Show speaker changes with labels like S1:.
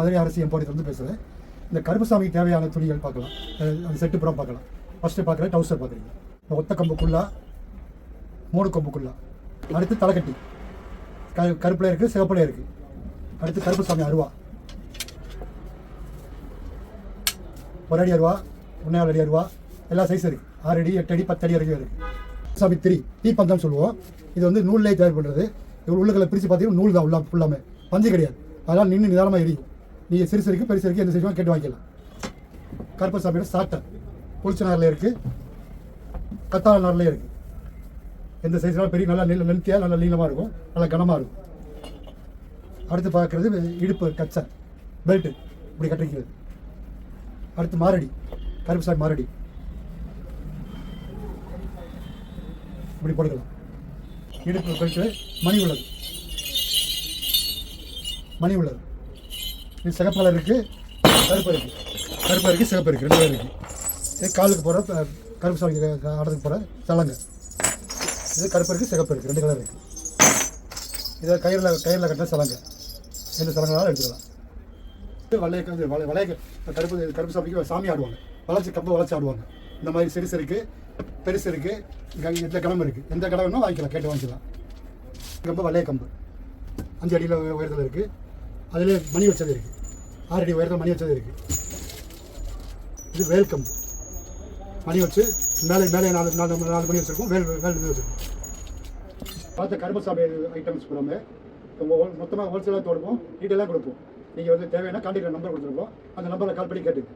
S1: மதுரை அரசு எம்போரியத்திலிருந்து பேசுகிறேன் இந்த கருப்புசாமிக்கு தேவையான துணிகள் பார்க்கலாம். அந்த செட்டு புறம் பார்க்கலாம். ஃபஸ்ட்டு பார்க்குற டவுசர் பார்க்குறீங்க. இந்த ஒத்த கம்புக்குள்ளா மூணு கொம்புக்குள்ளா. அடுத்து தலைக்கட்டி. க கருப்பில் இருக்குது சிவப்பில் இருக்குது அடுத்து கருப்புசாமி அருவா. ஒரு அடி அருவா ஒன்றேகால் அடி அருவா. எல்லா சைஸ் இருக்குது ஆறு அடி எட்டு அடி பத்து அடி வரைக்கும் இருக்குது சாமி திரி தீப்பந்தம் சொல்லுவோம். இது வந்து நூல்லே தயார் பண்ணுறது இது உள்ளுக்களை பிரித்து பார்த்தீங்கன்னா நூல் தான் உள்ள ஃபுல்லாமே பஞ்சு கிடையாது. அதெல்லாம் நின்று நிதானமாக எரியும். நீங்கள் சிறு சிறுக்கு பெரிய சிறுக்கு எந்த சைஸும் கேட்டு வாங்கிக்கலாம். கருப்பு சாமியோட சாட்டை. புளிச்சநாரில் இருக்குது கத்தாழ நார்லேயே இருக்குது எந்த சைஸ்னாலும் பெரிய நல்லா நீள லென்த்தியாக நல்லா நீளமாக இருக்கும். நல்லா கனமாக இருக்கும். அடுத்து பார்க்குறது இடுப்பு கச்சை. பெல்ட்டு இப்படி கட்டிக்கிறது அடுத்து மாரடி. கருப்பு சாமி மாரடி. இப்படி போட்டுக்கலாம். இடுப்பு பெல்ட்டு மணி உள்ளது. மணி உள்ளது. இது சிகப்பு கலர் இருக்குது கருப்பு இருக்குது கருப்பு இருக்குது சிகப்பு இருக்குது ரெண்டு இருக்குது இது காலுக்கு போகிற கருப்பு சாமி ஆடத்துக்கு போகிற சலங்க. இது கருப்பு இருக்குது சிகப்பு இருக்குது ரெண்டு கலர் இருக்குது இதை கயிறில் கயிறில் கட்டின சலங்கு. எந்த சலங்களாலும் எடுத்துக்கலாம். வளைய இது வளைய கருப்பு கருப்பு சாமிக்கு சாமி ஆடுவாங்க. வளைச்சி கம்பை வளைச்சி ஆடுவாங்க. இந்த மாதிரி சிறுசு இருக்குது பெருசு இருக்குது எந்த கிழமை இருக்குது எந்த கிழமை வேணும் வாங்கிக்கலாம் கேட்டு வாங்கிக்கலாம். கம்பு வளைய கம்பு. அஞ்சு அடியில் உயரத்தில் இருக்குது அதில் மணி வச்சது இருக்குது ஆறடி உயரத்தில் மணி வச்சது இருக்குது இது வேல் கம்பு. மணி வச்சு மேலே மேலே நாலு நாலு நாலு மணி வச்சுருக்கோம். வேல் வேல் இது வச்சுருக்கோம். பார்த்த கருமசாமி ஐட்டம்ஸ் பூராமே மொத்தமாக ஹோல்சேலாக தோடுப்போம் டீட்டெயிலாக கொடுப்போம். நீங்கள் வந்து தேவையான கான்டாக்ட் நம்பர் கொடுத்துருப்போம் அந்த நம்பரில் கால் பண்ணி கேட்டுங்க